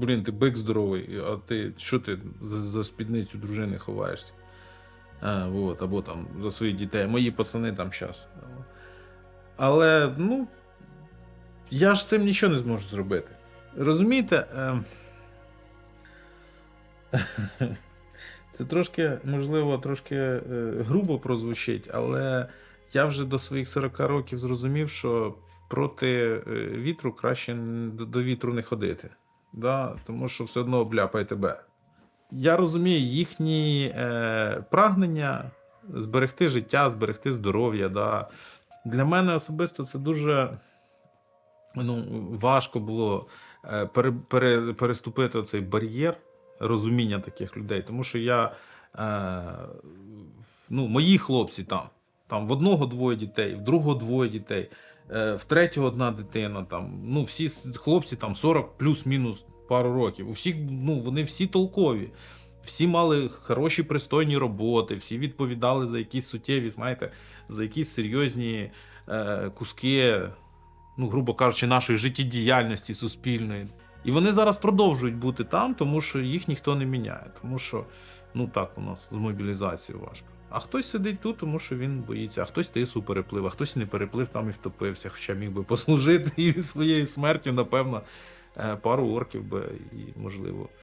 Блін, ти бик здоровий, а ти що ти за, за спідницю дружини ховаєшся? А, вот, або там за своїх дітей. Мої пацани там зараз. Але, ну, я ж з цим нічого не зможу зробити. Розумієте? Ем... Це трошки, можливо, трошки е, грубо прозвучить, але я вже до своїх 40 років зрозумів, що проти е, вітру краще до, до вітру не ходити. Да? Тому що все одно обляпає тебе. Я розумію їхні е, прагнення зберегти життя, зберегти здоров'я. Да? Для мене особисто це дуже ну, важко було е, пере, пере, переступити цей бар'єр розуміння таких людей. Тому що я, е, ну, мої хлопці там, там в одного двоє дітей, в другого двоє дітей, е, в третього одна дитина. Там, ну, всі хлопці там 40 плюс-мінус пару років. У всіх, ну, вони всі толкові. Всі мали хороші пристойні роботи, всі відповідали за якісь суттєві, знаєте, за якісь серйозні е, куски, ну, грубо кажучи, нашої життєдіяльності суспільної. І вони зараз продовжують бути там, тому що їх ніхто не міняє. Тому що, ну так, у нас з мобілізацією важко. А хтось сидить тут, тому що він боїться, а хтось тису переплив, а хтось не переплив, там і втопився, хоча міг би послужити і своєю смертю, напевно, е, пару орків би і, можливо,